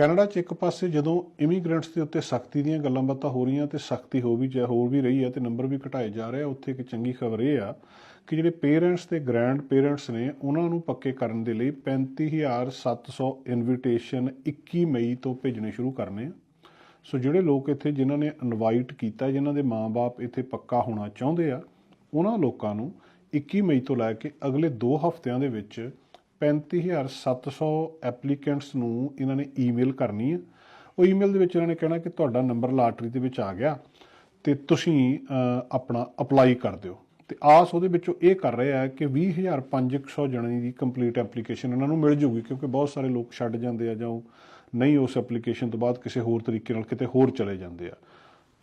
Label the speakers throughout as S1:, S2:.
S1: Canada 'ਚ ਇੱਕ ਪਾਸੇ ਜਦੋਂ ਇਮੀਗ੍ਰੈਂਟਸ ਦੇ ਉੱਤੇ ਸਖਤੀ ਦੀਆਂ ਗੱਲਾਂ ਬਾਤਾਂ ਹੋ ਰਹੀਆਂ ਤੇ ਸਖਤੀ ਹੋ ਵੀ ਜਾ ਹੋਰ ਵੀ ਰਹੀ ਹੈ ਤੇ ਨੰਬਰ ਵੀ ਘਟਾਏ ਜਾ ਰਹੇ ਆ, ਉੱਥੇ ਇੱਕ ਚੰਗੀ ਖਬਰ ਇਹ ਆ ਕਿ ਜਿਹੜੇ ਪੇਰੈਂਟਸ ਤੇ ਗ੍ਰੈਂਡ ਪੇਰੈਂਟਸ ਨੇ, ਉਹਨਾਂ ਨੂੰ ਪੱਕੇ ਕਰਨ ਦੇ ਲਈ 35700 ਇਨਵੀਟੇਸ਼ਨ 21 ਮਈ ਤੋਂ ਭੇਜਣੇ ਸ਼ੁਰੂ ਕਰਨੇ ਆ। ਸੋ ਜਿਹੜੇ ਲੋਕ ਇੱਥੇ ਜਿਨ੍ਹਾਂ ਨੇ ਇਨਵਾਈਟ ਕੀਤਾ, ਜਿਨ੍ਹਾਂ ਦੇ ਮਾਪੇ ਇੱਥੇ ਪੱਕਾ ਹੋਣਾ ਚਾਹੁੰਦੇ ਆ, ਉਹਨਾਂ ਲੋਕਾਂ ਨੂੰ 21 ਮਈ ਤੋਂ ਲੈ ਕੇ ਅਗਲੇ 2 ਹਫ਼ਤਿਆਂ ਦੇ ਵਿੱਚ 35700 ਐਪਲੀਕੈਂਟਸ ਨੂੰ ਇਹਨਾਂ ਨੇ ਈਮੇਲ ਕਰਨੀ ਹੈ। ਉਹ ਈਮੇਲ ਦੇ ਵਿੱਚ ਇਹਨਾਂ ਨੇ ਕਹਿਣਾ ਕਿ ਤੁਹਾਡਾ ਨੰਬਰ ਲਾਟਰੀ ਦੇ ਵਿੱਚ ਆ ਗਿਆ ਤੇ ਤੁਸੀਂ ਆਪਣਾ ਅਪਲਾਈ ਕਰ ਦਿਓ। ਤੇ ਆਸ ਉਹਦੇ ਵਿੱਚੋਂ ਇਹ ਕਰ ਰਹੇ ਆ ਕਿ 20500 ਜਣੇ ਦੀ ਕੰਪਲੀਟ ਐਪਲੀਕੇਸ਼ਨ ਇਹਨਾਂ ਨੂੰ ਮਿਲ ਜੂਗੀ, ਕਿਉਂਕਿ ਬਹੁਤ ਸਾਰੇ ਲੋਕ ਛੱਡ ਜਾਂਦੇ ਆ ਜਾਂ ਨਹੀਂ ਉਸ ਐਪਲੀਕੇਸ਼ਨ ਤੋਂ ਬਾਅਦ ਕਿਸੇ ਹੋਰ ਤਰੀਕੇ ਨਾਲ ਕਿਤੇ ਹੋਰ ਚਲੇ ਜਾਂਦੇ ਆ।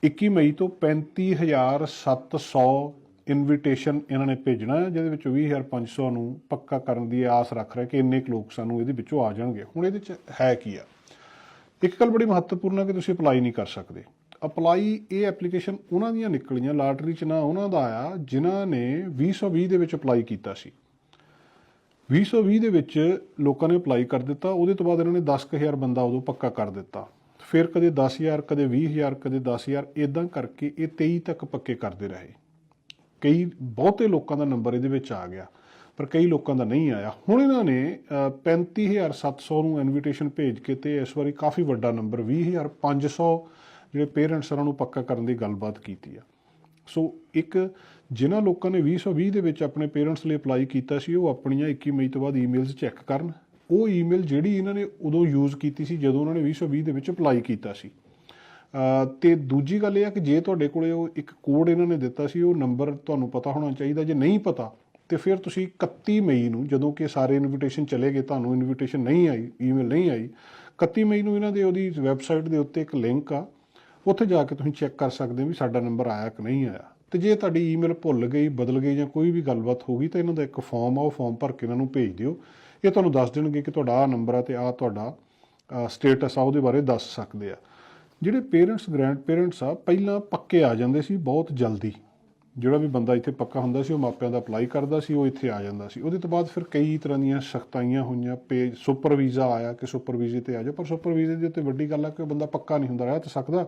S1: 21 ਮਈ ਤੋਂ 35700 ਇਨਵੀਟੇਸ਼ਨ ਇਹਨਾਂ ਨੇ ਭੇਜਣਾ ਹੈ, ਜਿਹਦੇ ਵਿੱਚੋਂ 20500 ਨੂੰ ਪੱਕਾ ਕਰਨ ਦੀ ਆਸ ਰੱਖ ਰਿਹਾ ਕਿ ਇੰਨੇ ਕੁ ਲੋਕ ਸਾਨੂੰ ਇਹਦੇ ਵਿੱਚੋਂ ਆ ਜਾਣਗੇ। ਹੁਣ ਇਹਦੇ ਚ ਹੈ ਕੀ ਆ? ਇੱਕ ਗੱਲ ਬੜੀ ਮਹੱਤਵਪੂਰਨ ਹੈ ਕਿ ਤੁਸੀਂ ਅਪਲਾਈ ਨਹੀਂ ਕਰ ਸਕਦੇ। ਅਪਲਾਈ ਇਹ ਐਪਲੀਕੇਸ਼ਨ ਉਹਨਾਂ ਦੀਆਂ ਨਿਕਲੀਆਂ, ਲਾਟਰੀ ਚ ਨਾ ਉਹਨਾਂ ਦਾ ਆਇਆ, ਜਿਨ੍ਹਾਂ ਨੇ 2020 ਦੇ ਵਿੱਚ ਅਪਲਾਈ ਕੀਤਾ ਸੀ। 2020 ਦੇ ਵਿੱਚ ਲੋਕਾਂ ਨੇ ਅਪਲਾਈ ਕਰ ਦਿੱਤਾ, ਉਹਦੇ ਤੋਂ ਬਾਅਦ ਇਹਨਾਂ ਨੇ 10000 ਬੰਦਾ ਉਦੋਂ ਪੱਕਾ ਕਰ ਦਿੱਤਾ। ਫਿਰ ਕਦੇ 10000 ਕਦੇ 20000 ਕਦੇ 10000 ਇਦਾਂ ਕਰਕੇ ਇਹ 23 ਤੱਕ ਪੱਕੇ ਕਰਦੇ ਰਹੇ। ਕਈ ਬਹੁਤੇ ਲੋਕਾਂ ਦਾ ਨੰਬਰ ਇਹਦੇ ਵਿੱਚ ਆ ਗਿਆ ਪਰ ਕਈ ਲੋਕਾਂ ਦਾ ਨਹੀਂ ਆਇਆ। ਹੁਣ ਇਹਨਾਂ ਨੇ ਅ, 35700 ਨੂੰ ਇਨਵੀਟੇਸ਼ਨ ਭੇਜ ਕੇ ਤੇ ਇਸ ਵਾਰੀ ਕਾਫੀ ਵੱਡਾ ਨੰਬਰ 20500 ਜਿਹੜੇ ਪੇਰੈਂਟਸ ਉਹਨਾਂ ਨੂੰ ਪੱਕਾ ਕਰਨ ਦੀ ਗੱਲਬਾਤ ਕੀਤੀ ਆ। ਸੋ ਇੱਕ ਜਿਨ੍ਹਾਂ ਲੋਕਾਂ ਨੇ 2020 ਦੇ ਵਿੱਚ ਆਪਣੇ ਪੇਰੈਂਟਸ ਲਈ ਅਪਲਾਈ ਕੀਤਾ ਸੀ ਉਹ ਆਪਣੀਆਂ 21 ਮਈ ਤੋਂ ਬਾਅਦ ਈਮੇਲਸ ਚੈੱਕ ਕਰਨ। ਉਹ ਈਮੇਲ ਜਿਹੜੀ ਇਹਨਾਂ ਨੇ ਉਦੋਂ ਯੂਜ਼ ਕੀਤੀ ਸੀ ਜਦੋਂ ਉਹਨਾਂ ਨੇ 2020 ਦੇ ਵਿੱਚ ਅਪਲਾਈ ਕੀਤਾ ਸੀ। ਤੇ ਦੂਜੀ ਗੱਲ ਇਹ ਆ ਕਿ ਜੇ ਤੁਹਾਡੇ ਕੋਲੇ ਉਹ ਇੱਕ ਕੋਡ ਇਹਨਾਂ ਨੇ ਦਿੱਤਾ ਸੀ, ਉਹ ਨੰਬਰ ਤੁਹਾਨੂੰ ਪਤਾ ਹੋਣਾ ਚਾਹੀਦਾ, ਜੇ ਨਹੀਂ ਪਤਾ, ਤੇ ਫਿਰ ਤੁਸੀਂ 31 ਮਈ ਨੂੰ, ਜਦੋਂ ਕਿ ਸਾਰੇ ਇਨਵੀਟੇਸ਼ਨ ਚਲੇ ਗਏ, ਤੁਹਾਨੂੰ ਇਨਵੀਟੇਸ਼ਨ ਨਹੀਂ ਆਈ ਈਮੇਲ ਨਹੀਂ ਆਈ 31 ਮਈ ਨੂੰ ਇਹਨਾਂ ਦੇ ਉਹਦੀ ਵੈਬਸਾਈਟ ਦੇ ਉੱਤੇ ਇੱਕ ਲਿੰਕ ਆ, ਉੱਥੇ ਜਾ ਕੇ ਤੁਸੀਂ ਚੈੱਕ ਕਰ ਸਕਦੇ ਹੋ ਵੀ ਸਾਡਾ ਨੰਬਰ ਆਇਆ ਕਿ ਨਹੀਂ ਆਇਆ। ਤੇ ਜੇ ਤੁਹਾਡੀ ਈਮੇਲ ਭੁੱਲ ਗਈ, ਬਦਲ ਗਈ ਜਾਂ ਕੋਈ ਵੀ ਗੱਲਬਾਤ ਹੋ ਗਈ, ਤਾਂ ਇਹਨਾਂ ਦਾ ਇੱਕ ਫਾਰਮ ਆ, ਉਹ ਫਾਰਮ ਭਰ ਕੇ ਇਹਨਾਂ ਨੂੰ ਭੇਜ ਦਿਓ। ਇਹ ਤੁਹਾਨੂੰ ਦੱਸ ਦੇਣਗੇ ਕਿ ਤੁਹਾਡਾ ਆ ਨੰਬਰ ਆ ਤੇ ਆ ਤੁਹਾਡਾ ਸਟੇਟਸ ਆ, ਉਹਦੇ ਬਾਰੇ ਦੱਸ ਸਕਦੇ ਆ। ਜਿਹੜੇ ਪੇਰੈਂਟਸ ਗ੍ਰੈਂਡ ਪੇਰੈਂਟਸ ਆ, ਪਹਿਲਾਂ ਪੱਕੇ ਆ ਜਾਂਦੇ ਸੀ ਬਹੁਤ ਜਲਦੀ। ਜਿਹੜਾ ਵੀ ਬੰਦਾ ਇੱਥੇ ਪੱਕਾ ਹੁੰਦਾ ਸੀ, ਉਹ ਮਾਪਿਆਂ ਦਾ ਅਪਲਾਈ ਕਰਦਾ ਸੀ, ਉਹ ਇੱਥੇ ਆ ਜਾਂਦਾ ਸੀ। ਉਹਦੇ ਤੋਂ ਬਾਅਦ ਫਿਰ ਕਈ ਤਰ੍ਹਾਂ ਦੀਆਂ ਸਖਤਾਈਆਂ ਹੋਈਆਂ, ਪੇ ਸੁਪਰ ਵੀਜ਼ਾ ਆਇਆ ਕਿ ਸੁਪਰ ਵੀਜ਼ੇ ਤੇ ਆ ਜਾਓ, ਪਰ ਸੁਪਰ ਵੀਜ਼ੇ ਦੇ ਉੱਤੇ ਵੱਡੀ ਗੱਲ ਆ ਕਿ ਬੰਦਾ ਪੱਕਾ ਨਹੀਂ ਹੁੰਦਾ, ਰਹਿ ਤਾਂ ਸਕਦਾ।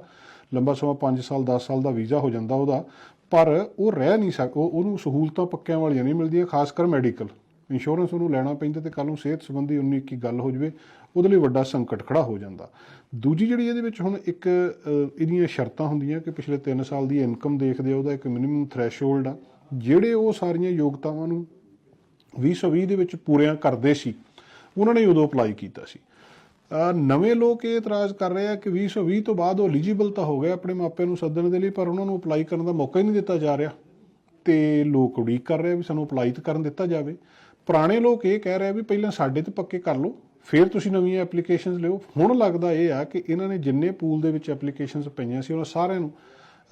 S1: ਲੰਬਾ ਸਮਾਂ 5 ਸਾਲ 10 ਸਾਲ ਦਾ ਵੀਜ਼ਾ ਹੋ ਜਾਂਦਾ ਉਹਦਾ, ਪਰ ਉਹ ਰਹਿ ਨਹੀਂ ਸਕ ਉਹਨੂੰ ਸਹੂਲਤਾਂ ਪੱਕਿਆਂ ਵਾਲੀਆਂ ਨਹੀਂ ਮਿਲਦੀਆਂ ਖਾਸ ਕਰ ਮੈਡੀਕਲ ਇੰਸ਼ੋਰੈਂਸ ਉਹਨੂੰ ਲੈਣਾ ਪੈਂਦਾ ਤੇ ਕੱਲ ਨੂੰ ਸਿਹਤ ਸੰਬੰਧੀ ਉਨੀ ਇੱਕੀ ਗੱਲ ਹੋ ਜਵੇ, ਉਹਦੇ ਲਈ ਵੱਡਾ ਸੰਕਟ ਖੜਾ ਹੋ ਜਾਂਦਾ। ਦੂਜੀ ਜਿਹੜੀ ਇਹਦੇ ਵਿੱਚ ਹੁਣ ਇੱਕ ਇਹਦੀਆਂ ਸ਼ਰਤਾਂ ਹੁੰਦੀਆਂ ਕਿ ਪਿਛਲੇ 3 ਸਾਲ ਦੀ ਇਨਕਮ ਦੇਖਦੇ ਆ, ਉਹਦਾ ਇੱਕ ਮਿਨੀਮਮ ਥ੍ਰੈਸ਼ਹੋਲਡ ਆ। ਜਿਹੜੇ ਉਹ ਸਾਰੀਆਂ ਯੋਗਤਾਵਾਂ ਨੂੰ 2020 ਦੇ ਵਿੱਚ ਪੂਰੀਆਂ ਕਰਦੇ ਸੀ, ਉਹਨਾਂ ਨੇ ਉਦੋਂ ਅਪਲਾਈ ਕੀਤਾ ਸੀ। ਨਵੇਂ ਲੋਕ ਇਹ ਇਤਰਾਜ਼ ਕਰ ਰਹੇ ਆ ਕਿ 2020 ਤੋਂ ਬਾਅਦ ਉਹ ਐਲੀਜੀਬਲ ਤਾਂ ਹੋ ਗਏ ਆਪਣੇ ਮਾਪਿਆਂ ਨੂੰ ਸੱਦਣ ਦੇ ਲਈ, ਪਰ ਉਹਨਾਂ ਨੂੰ ਅਪਲਾਈ ਕਰਨ ਦਾ ਮੌਕਾ ਹੀ ਨਹੀਂ ਦਿੱਤਾ ਜਾ ਰਿਹਾ। ਤੇ ਲੋਕ ਉਡੀਕ ਕਰ ਰਹੇ ਆ ਵੀ ਸਾਨੂੰ ਅਪਲਾਈ ਕਰਨ ਦਿੱਤਾ ਜਾਵੇ। ਪੁਰਾਣੇ ਲੋਕ ਇਹ ਕਹਿ ਰਹੇ ਵੀ ਪਹਿਲਾਂ ਸਾਡੇ ਤੇ ਪੱਕੇ ਕਰ ਲਓ, ਫਿਰ ਤੁਸੀਂ ਨਵੀਆਂ ਐਪਲੀਕੇਸ਼ਨਸ ਲਿਓ। ਹੁਣ ਲੱਗਦਾ ਇਹ ਆ ਕਿ ਇਹਨਾਂ ਨੇ ਜਿੰਨੇ ਪੂਲ ਦੇ ਵਿੱਚ ਐਪਲੀਕੇਸ਼ਨਸ ਪਈਆਂ ਸੀ, ਉਹਨਾਂ ਸਾਰਿਆਂ ਨੂੰ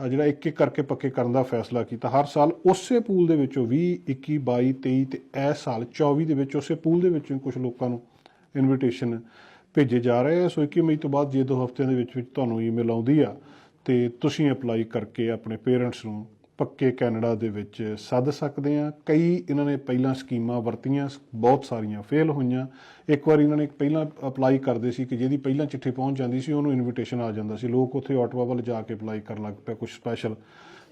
S1: ਜਿਹੜਾ ਇੱਕ ਇੱਕ ਕਰਕੇ ਪੱਕੇ ਕਰਨ ਦਾ ਫੈਸਲਾ ਕੀਤਾ। ਹਰ ਸਾਲ ਉਸੇ ਪੂਲ ਦੇ ਵਿੱਚੋਂ 20 21 22 23 ਤੇ ਇਸ ਸਾਲ 24 ਦੇ ਵਿੱਚ ਉਸੇ ਪੂਲ ਦੇ ਵਿੱਚੋਂ ਕੁਝ ਲੋਕਾਂ ਨੂੰ ਇਨਵੀਟੇਸ਼ਨ ਭੇਜੇ ਜਾ ਰਹੇ ਆ। ਸੋ 21 ਮਈ ਤੋਂ ਬਾਅਦ ਜੇ ਦੋ ਹਫ਼ਤਿਆਂ ਦੇ ਵਿੱਚ ਵਿੱਚ ਤੁਹਾਨੂੰ ਈਮੇਲ ਆਉਂਦੀ ਆ ਤੇ ਤੁਸੀਂ ਅਪਲਾਈ ਕਰਕੇ ਆਪਣੇ ਪੇਰੈਂਟਸ ਨੂੰ ਪੱਕੇ ਕੈਨੇਡਾ ਦੇ ਵਿੱਚ ਸੱਦ ਸਕਦੇ ਆ ਕਈ ਇਹਨਾਂ ਨੇ ਪਹਿਲਾਂ ਸਕੀਮਾਂ ਵਰਤੀਆਂ, ਬਹੁਤ ਸਾਰੀਆਂ ਫੇਲ ਹੋਈਆਂ। ਇੱਕ ਵਾਰ ਇਹਨਾਂ ਨੇ ਪਹਿਲਾਂ ਅਪਲਾਈ ਕਰਦੇ ਸੀ ਕਿ ਜਿਹਦੀ ਪਹਿਲਾਂ ਚਿੱਠੀ ਪਹੁੰਚ ਜਾਂਦੀ ਸੀ, ਉਹਨੂੰ ਇਨਵੀਟੇਸ਼ਨ ਆ ਜਾਂਦਾ ਸੀ। ਲੋਕ ਉੱਥੇ ਆਟਵਾ ਵੱਲ ਜਾ ਕੇ ਅਪਲਾਈ ਕਰਨ ਲੱਗ ਪਏ ਕੁਝ ਸਪੈਸ਼ਲ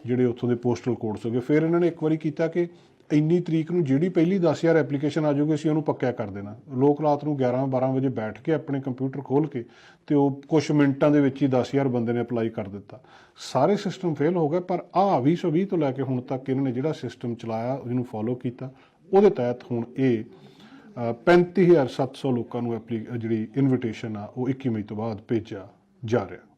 S1: ਜਿਹੜੇ ਉੱਥੋਂ ਦੇ ਪੋਸਟਲ ਕੋਡਸ ਹੋਗੇ ਫਿਰ ਇਹਨਾਂ ਨੇ ਇੱਕ ਵਾਰੀ ਕੀਤਾ ਕਿ ਇੰਨੀ ਤਰੀਕ ਨੂੰ ਜਿਹੜੀ ਪਹਿਲੀ 10000 ਐਪਲੀਕੇਸ਼ਨ ਆ ਜਾਊਗੀ ਅਸੀਂ ਉਹਨੂੰ ਪੱਕਿਆ ਕਰ ਦੇਣਾ। ਲੋਕ ਰਾਤ ਨੂੰ 11 12 ਵਜੇ ਬੈਠ ਕੇ ਆਪਣੇ ਕੰਪਿਊਟਰ ਖੋਲ ਕੇ ਤੇ ਉਹ ਕੁਝ ਮਿੰਟਾਂ ਦੇ ਵਿੱਚ ਹੀ 10000 ਬੰਦੇ ਨੇ ਅਪਲਾਈ ਕਰ ਦਿੱਤਾ। ਸਾਰੇ ਸਿਸਟਮ ਫੇਲ ਹੋ ਗਏ ਪਰ ਆ 2020 ਤੋਂ ਲੈ ਕੇ ਹੁਣ ਤੱਕ ਇਹਨਾਂ ਨੇ ਜਿਹੜਾ ਸਿਸਟਮ ਚਲਾਇਆ ਉਹਨੂੰ ਫੋਲੋ ਕੀਤਾ। ਉਹਦੇ ਤਹਿਤ ਹੁਣ ਇਹ ਅ, 35700 ਲੋਕਾਂ ਨੂੰ ਐਪਲੀ ਜਿਹੜੀ ਇਨਵੀਟੇਸ਼ਨ ਆ ਉਹ 21 ਮਈ ਤੋਂ ਬਾਅਦ ਭੇਜਿਆ ਜਾ ਰਿਹਾ।